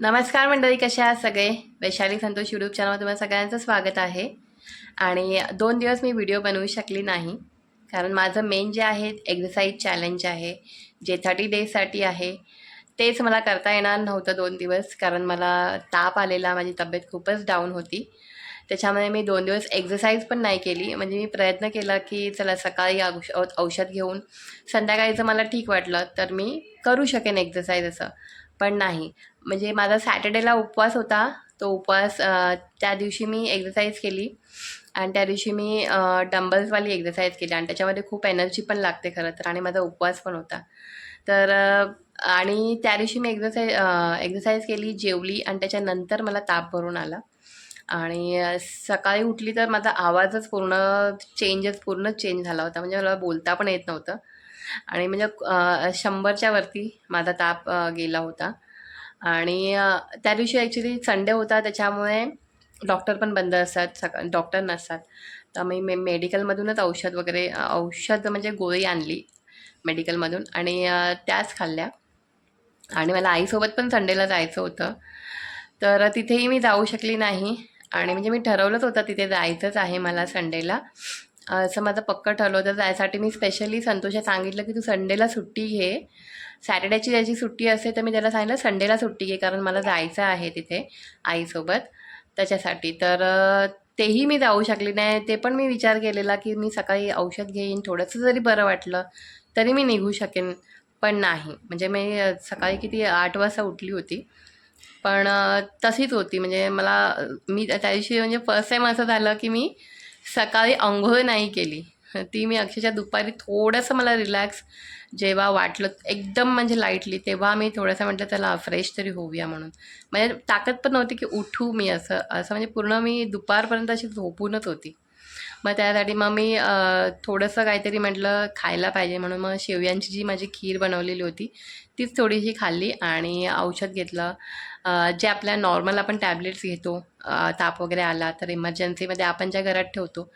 नमस्कार मंडळी कशा आहात सगळे? वैशाली संतोष यूट्यूब चॅनलवर तुम्हाला सगळ्यांचं स्वागत आहे. आणि दोन दिवस मी व्हिडिओ बनवू शकली नाही कारण माझं मेन जे आहे एक्झरसाईज चॅलेंज आहे जे थर्टी डेजसाठी आहे तेच मला करता येणार नव्हतं दोन दिवस कारण मला ताप आलेला माझी तब्येत खूपच डाऊन होती. त्याच्यामध्ये मी दोन दिवस एक्झरसाईज पण नाही केली. म्हणजे मी प्रयत्न केला की चला सकाळी औष औ- औषध घेऊन संध्याकाळीचं मला ठीक वाटलं तर मी करू शकेन एक्झरसाईज असं. पण नाही. म्हणजे माझा सॅटर्डेला उपवास होता. तो उपवास त्या दिवशी मी एक्झरसाईज केली. आणि त्या दिवशी मी डंबल्सवाली एक्झरसाईज केली. आणि त्याच्यामध्ये खूप एनर्जी पण लागते खरं तर. आणि माझा उपवास पण होता. तर आणि त्या दिवशी मी एक्झरसाईज एक्झरसाईज केली जेवली. आणि त्याच्यानंतर मला ताप भरून आला. आणि सकाळी उठली तर माझा आवाजच पूर्ण चेंजच पूर्ण चेंज झाला होता. म्हणजे मला बोलता पण येत नव्हतं. आणि म्हणजे शंभरच्या वरती माझा ताप गेला होता. आणि त्या दिवशी ॲक्च्युली संडे होता त्याच्यामुळे डॉक्टर पण बंद असतात सका डॉक्टर नसतात. तर मी मे मेडिकलमधूनच औषध वगैरे औषध म्हणजे गोळी आणली मेडिकलमधून आणि त्याच खाल्ल्या. आणि मला आईसोबत पण संडेला जायचं होतं. तर तिथेही मी जाऊ शकली नाही. आणि म्हणजे मी ठरवलंच होतं तिथे जायचंच आहे मला संडेला. असं माझं पक्कं ठरलं होतं जायसाठी. मी स्पेशली संतोषला सांगितलं की तू संडेला सुट्टी घे. सॅटर्डेची ज्याची सुट्टी असते तर मी त्याला सांगितलं संडेला सुट्टी घे कारण मला जायचं आहे तिथे आईसोबत त्याच्यासाठी. तर तेही मी जाऊ शकले नाही. ते पण मी विचार केलेला की मी सकाळी औषध घेईन थोडंसं जरी बरं वाटलं तरी मी निघू शकेन. पण नाही. म्हणजे मी सकाळी किती आठ वाजता उठली होती. पण तशीच होती. म्हणजे मला मी त्या दिवशी म्हणजे फर्स्ट टाईम असं झालं की मी सकाळी आंघोळ नाही केली. ती मी अक्षरशः दुपारी थोडंसं मला रिलॅक्स जेव्हा वाटलं एकदम म्हणजे लाईटली तेव्हा मी थोडंसं म्हटलं त्याला फ्रेश तरी होऊया म्हणून. म्हणजे ताकद पण नव्हती की उठू मी असं असं म्हणजे पूर्ण मी दुपारपर्यंत अशी झोपूनच होती. मग त्यासाठी मग मी थोडंसं काहीतरी म्हटलं खायला पाहिजे म्हणून. मग शेवयांची जी माझी खीर बनवलेली होती तीच थोडीशी खाल्ली आणि औषध घेतलं. जे आपल्या नॉर्मल आपण टॅबलेट्स घेतो ताप वगैरे आला तर इमर्जन्सीमध्ये आपण ज्या घरात ठेवतो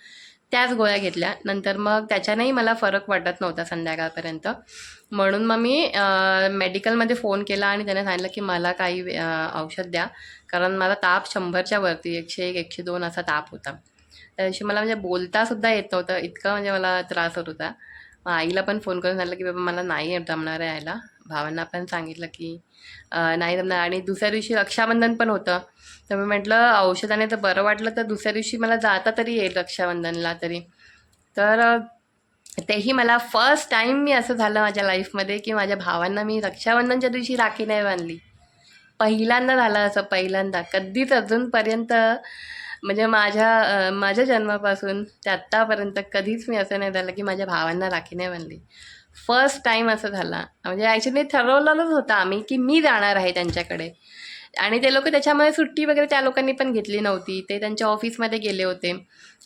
त्याच गोळ्या घेतल्या. नंतर मग त्याच्यानेही मला फरक वाटत नव्हता संध्याकाळपर्यंत. म्हणून मग मी मेडिकलमध्ये फोन केला आणि त्याने सांगितलं की मला काही औषध द्या. कारण मला ताप शंभरच्या वरती एकशे एक एकशे दोन असा ताप होता. त्या मला म्हणजे बोलतासुद्धा येत नव्हतं. इतकं म्हणजे मला त्रास होत होता. आईला पण फोन करून सांगितलं की बाबा मला नाही जमणार आहे यायला भावांना पण सांगितलं की नाही जमणार. आणि दुसऱ्या दिवशी रक्षाबंधन पण होतं. तर मी म्हटलं औषधाने तर बरं वाटलं तर दुसऱ्या दिवशी मला जाता तरी येईल रक्षाबंधनला तरी. तर तेही मला फर्स्ट टाईम मी असं झालं माझ्या लाईफमध्ये की माझ्या भावांना मी रक्षाबंधनच्या दिवशी राखी नाही बांधली. पहिल्यांदा झालं असं पहिल्यांदा. कधीच अजूनपर्यंत म्हणजे माझ्या माझ्या जन्मापासून ते आत्तापर्यंत कधीच मी असं नाही झालं की माझ्या भावांना राखी नाही बांधली. फर्स्ट टाईम असं झाला. म्हणजे ॲक्च्युली ठरवलेलंच होतं आम्ही की मी जाणार आहे त्यांच्याकडे. आणि ते लोक त्याच्यामध्ये सुट्टी वगैरे त्या लोकांनी पण घेतली नव्हती. ते त्यांच्या ऑफिसमध्ये गेले होते.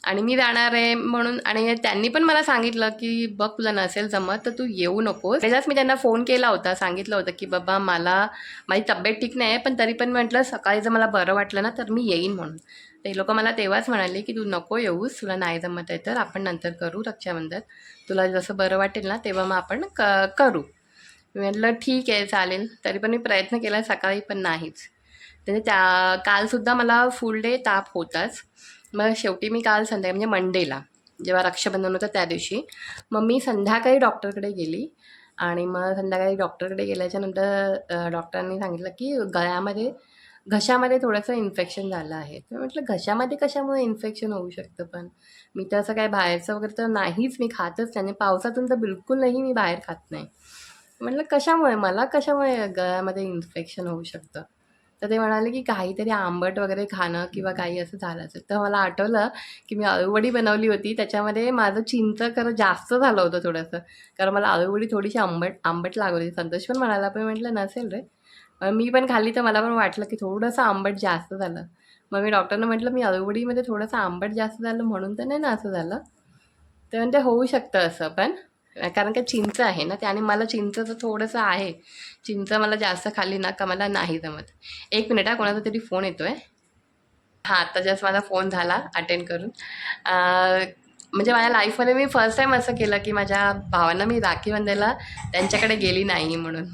आणि मी जाणार आहे म्हणून आणि त्यांनी पण मला सांगितलं की बघ तुला नसेल जमत तर तू येऊ नकोस. त्याच्याच मी त्यांना फोन केला होता सांगितलं होतं की बाबा मला माझी तब्येत ठीक नाही आहे पण तरी पण म्हटलं सकाळी जर मला बरं वाटलं ना तर मी येईन म्हणून. ते लोक मला तेव्हाच म्हणाले की तू नको येऊस तुला नाही जमत आहे तर आपण नंतर करू रक्षाबंधन. तुला जसं बरं वाटेल ना तेव्हा मग आपण क करू. मी म्हटलं ठीक आहे चालेल. तरी पण मी प्रयत्न केला सकाळी पण नाहीच. त्याने त्या कालसुद्धा मला फुल डे ताप होताच. मग शेवटी मी काल संध्याकाळी म्हणजे मंडेला जेव्हा रक्षाबंधन होतं त्या दिवशी मग मी संध्याकाळी डॉक्टरकडे गेली. आणि मग संध्याकाळी डॉक्टरकडे गेल्याच्यानंतर डॉक्टरांनी सांगितलं की गळ्यामध्ये घशामध्ये थोडंसं इन्फेक्शन झालं आहे. तर म्हटलं घशामध्ये कशामुळे इन्फेक्शन होऊ शकतं पण? मी तर असं काय बाहेरचं वगैरे तर नाहीच मी खातच त्याने पावसातून तर बिलकुलही मी बाहेर खात नाही. म्हटलं कशामुळे? मला कशामुळे गळ्यामध्ये इन्फेक्शन होऊ शकतं? तर ते म्हणाले की काहीतरी आंबट वगैरे खाणं किंवा काही असं झालं असेल. तर मला आठवलं की मी अळूवडी बनवली होती. त्याच्यामध्ये माझं चिंच खरं जास्त झालं होतं थोडंसं. कारण मला अळूवडी थोडीशी आंबट आंबट लागत होती. संतोष पण म्हणाला पण म्हटलं नसेल रे. मी पण खाल्ली तर मला पण वाटलं की थोडंसं आंबट जास्त झालं. मग मी डॉक्टरनं म्हटलं मी अळूवडीमध्ये थोडंसं आंबट जास्त झालं म्हणून तर नाही ना असं झालं. तर म्हणजे होऊ शकतं असं. पण कारण का चिंच आहे ना ते आणि मला चिंचचं थोडंसं आहे. चिंच मला जास्त खाल्ली ना का मला नाही जमत. एक मिनिट हा कोणाचा तरी फोन येतो आहे हां आता जस्ट माझा फोन झाला अटेंड करून. म्हणजे माझ्या लाईफमध्ये मी फर्स्ट टाईम असं केलं की माझ्या भावांना मी राखी बांधायला त्यांच्याकडे गेली नाही म्हणून.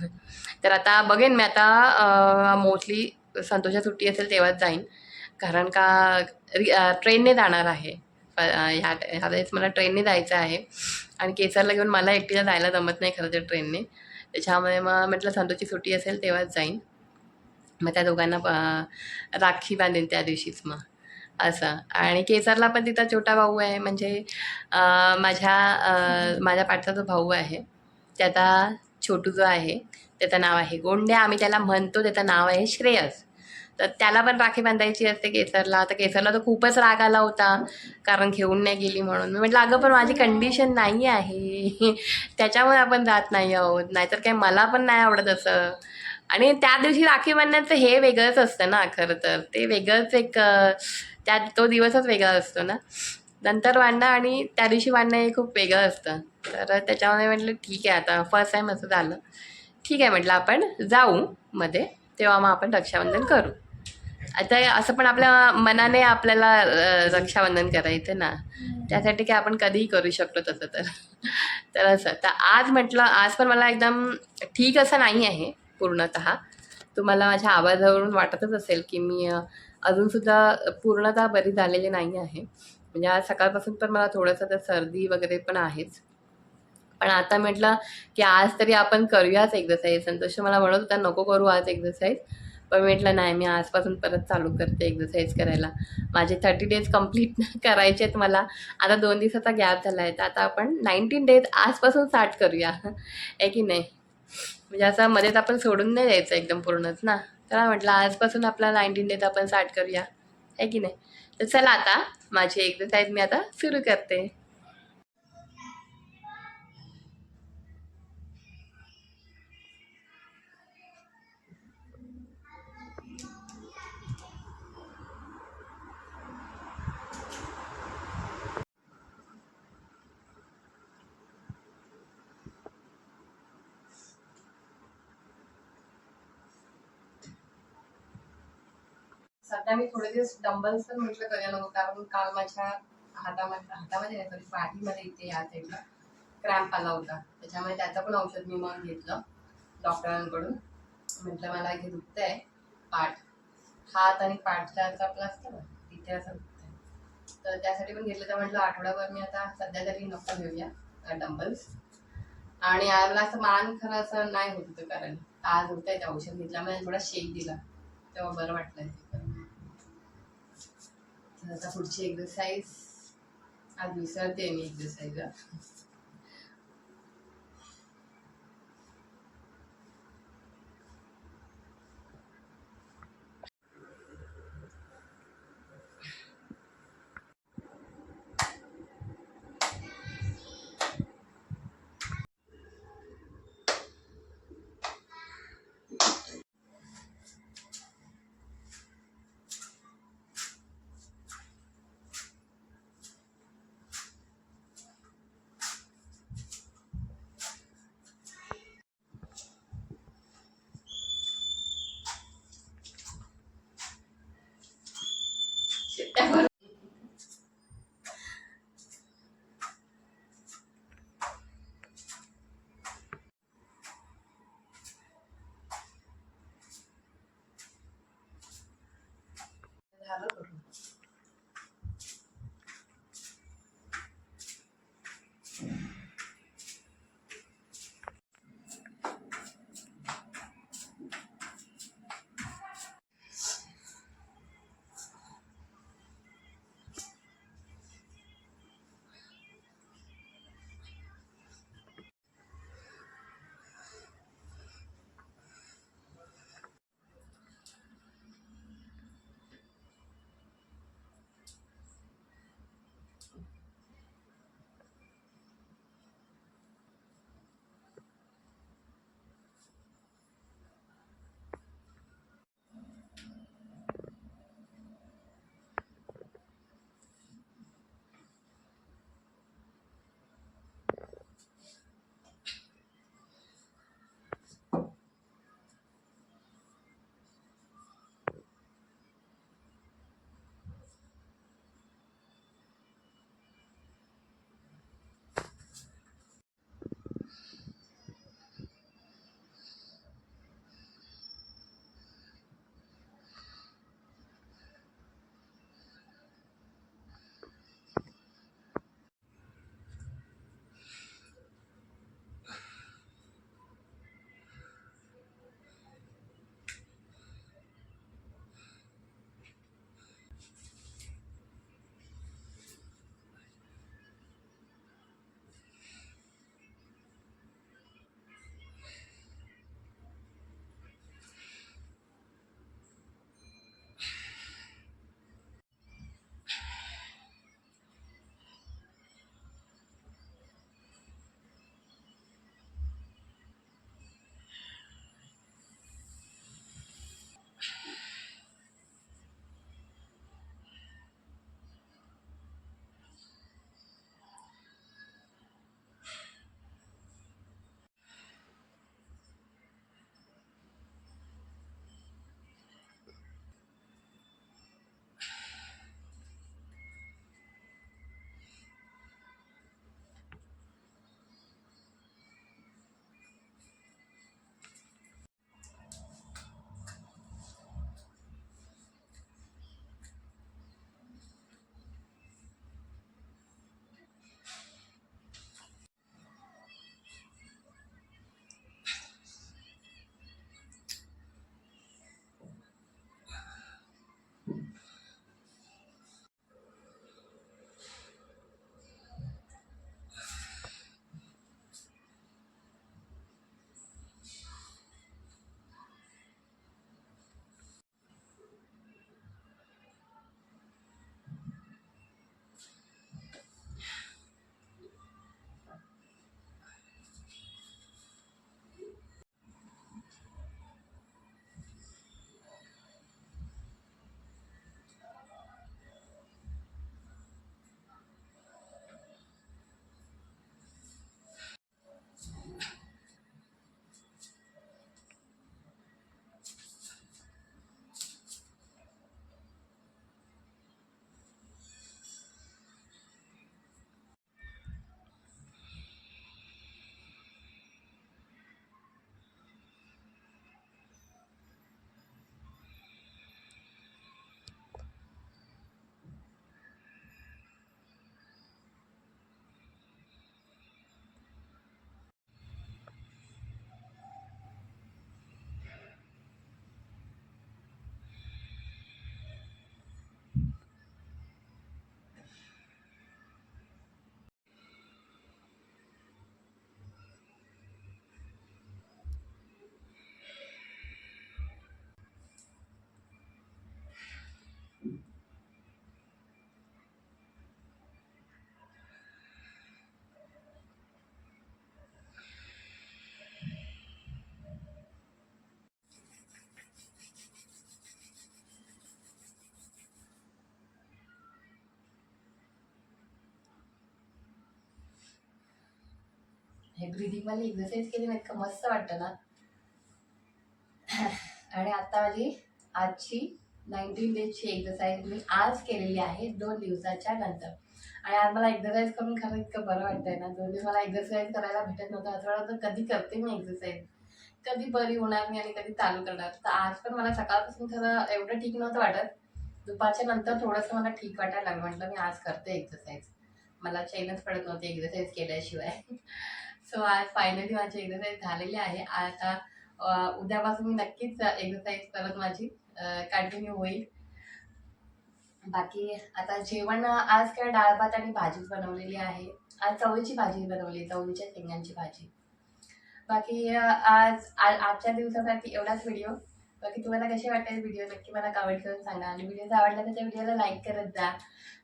तर आता बघेन मी आता मोस्टली संतोषा सुट्टी असेल तेव्हाच जाईन. कारण का ट्रेनने जाणार आहे. ह्या ह्या वेळेस मला ट्रेनने जायचं आहे. आणि केसरला घेऊन मला एकटीला जायला जमत नाही खरं तर ट्रेनने. त्याच्यामुळे मग म्हटलं संतोची सुट्टी असेल तेव्हाच जाईन. मग त्या दोघांना राखी बांधेन त्या दिवशीच मग. असं. आणि केसरला पण तिथं छोटा भाऊ आहे. म्हणजे माझ्या माझ्या पाठचा जो भाऊ आहे त्याचा छोटू जो आहे त्याचं नाव आहे गोंड्या. आम्ही त्याला म्हणतो त्याचं नाव आहे श्रेयस. तर त्याला पण राखी बांधायची असते केसरला. तर केसरला तर खूपच राग आला होता कारण घेऊन नाही गेली म्हणून. मी म्हटलं अगं पण माझी कंडिशन नाही आहे. त्याच्यामुळे आपण जात नाही आहोत. नाहीतर काही मला पण नाही आवडत असं. आणि त्या दिवशी राखी बांधण्याचं हे वेगळंच असतं ना खरं तर. ते वेगळंच एक त्या तो दिवसच वेगळा असतो ना. नंतर वाढणं आणि त्या दिवशी वाढणं हे खूप वेगळं असतं. तर त्याच्यामुळे म्हटलं ठीक आहे आता फर्स्ट टाईम असं झालं. ठीक आहे म्हटलं आपण जाऊ मध्ये. तेव्हा मग आपण रक्षाबंधन करू. आता असं पण आपल्या मनाने आपल्याला अं, रक्षाबंधन करायचं ना. त्यासाठी काय आपण कधीही करू शकतो तसं तर. तर असं. तर आज म्हटलं आज पण मला एकदम ठीक असं नाही आहे पूर्णतः. तुम्हाला माझ्या आवाजावरून वाटतच असेल की मी अं, अजूनसुद्धा पूर्णतः बरी झालेली नाही आहे. म्हणजे आज सकाळपासून पण मला थोडंसं तर सर्दी वगैरे पण आहेच. पण आता म्हटलं की आज तरी आपण करूयाच एक्झरसाईज संतोष मला म्हणत होता नको करू आज एक्झरसाईज पण मी म्हटलं नाही मी आजपासून परत चालू करते एक्झरसाईज करायला. माझे थर्टी डेज कंप्लीट करायचे आहेत मला. आता दोन दिवसाचा गॅप झाला आहे तर आता आपण नाईन्टीन डेज आजपासून स्टार्ट करूया. आहे की नाही? म्हणजे असं मध्येच आपण सोडून नाही द्यायचं एकदम पूर्णच ना? चला म्हटलं आजपासून आपला नाईन्टीन डेज आपण स्टार्ट करूया. आहे की नाही? तर चला आता माझी एक्झरसाईज मी आता सुरू करते. आता मी थोडे दिवस डंबल्स तर म्हटलं करायला नको कारण काल माझ्या हातामध्ये हातामध्ये नाही सॉरी पाठीमध्ये इथे या साईडला क्रॅम्प आला होता. त्याच्यामुळे त्याचं पण औषध मी मग घेतलं डॉक्टरांकडून म्हटलं मला इथे दुखतंय पाठ. हात आणि पाठचा आपला असतो असतं ना तिथे असं दुखतंय. तर त्यासाठी पण घेतलं. तर म्हटलं आठवड्याभर मी आता सध्या तरी नको घेऊया डंबल्स आणि मला असं मान खरं असं नाही होत होतं कारण आज होतंय ते औषध घेतल्यामुळे थोडा शेक दिला. तेव्हा बरं वाटलं आता पुढची एक्सरसाइज आज विसरते मी एक्सरसाइज हे मला एक्सरसाइज केली ना इतकं मस्त वाटतं ना. आणि आता माझी आजची नाईन्टीन डेजची एक्सरसाइज मी आज केलेली आहे दोन दिवसाच्या नंतर. आणि आज मला एक्सरसाइज करून खरं इतकं बरं वाटतंय ना. दोन दिवस मला एक्सरसाइज करायला भेटत नव्हतं असं वाटत कधी करते मी एक्सरसाइज कधी बरी होणार मी आणि कधी चालू करणार. तर आज पण मला सकाळपासून खरं एवढं ठीक नव्हतं वाटत. दुपारच्या नंतर थोडंसं मला ठीक वाटायला लागलं. म्हटलं मी आज करते एक्सरसाइज मला चैनच पडत नव्हती एक्सरसाइज केल्याशिवाय. सो आज फायनली माझी एक्सरसाइज झालेली आहे. आता उद्यापासून मी नक्कीच एक्सरसाइज करत माझी कंटिन्यू होईल. बाकी आता जेवण आज काय डाळ भात आणि भाजीच बनवलेली आहे. आज चवळीची भाजी बनवली चवळीच्या शेंगांची भाजी. बाकी आज आजच्या दिवसासाठी एवढाच व्हिडिओ बाकी तुम्हाला कसे वाटेल व्हिडिओ नक्की मला कमेंट करून सांगा. आणि व्हिडिओ जर आवडला तर त्या व्हिडिओला लाईक करत जा.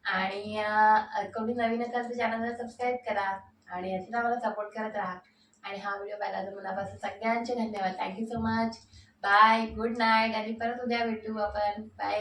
आणि कोणी नवीन असाल तर चॅनलला सबस्क्राईब करा. आणि असेच आम्हाला सपोर्ट करत राहा. आणि हा व्हिडिओ पाहिला तर मनापासून सगळ्यांचे धन्यवाद. Thank you so much bye good night आणि परत उद्या भेटू आपण. बाय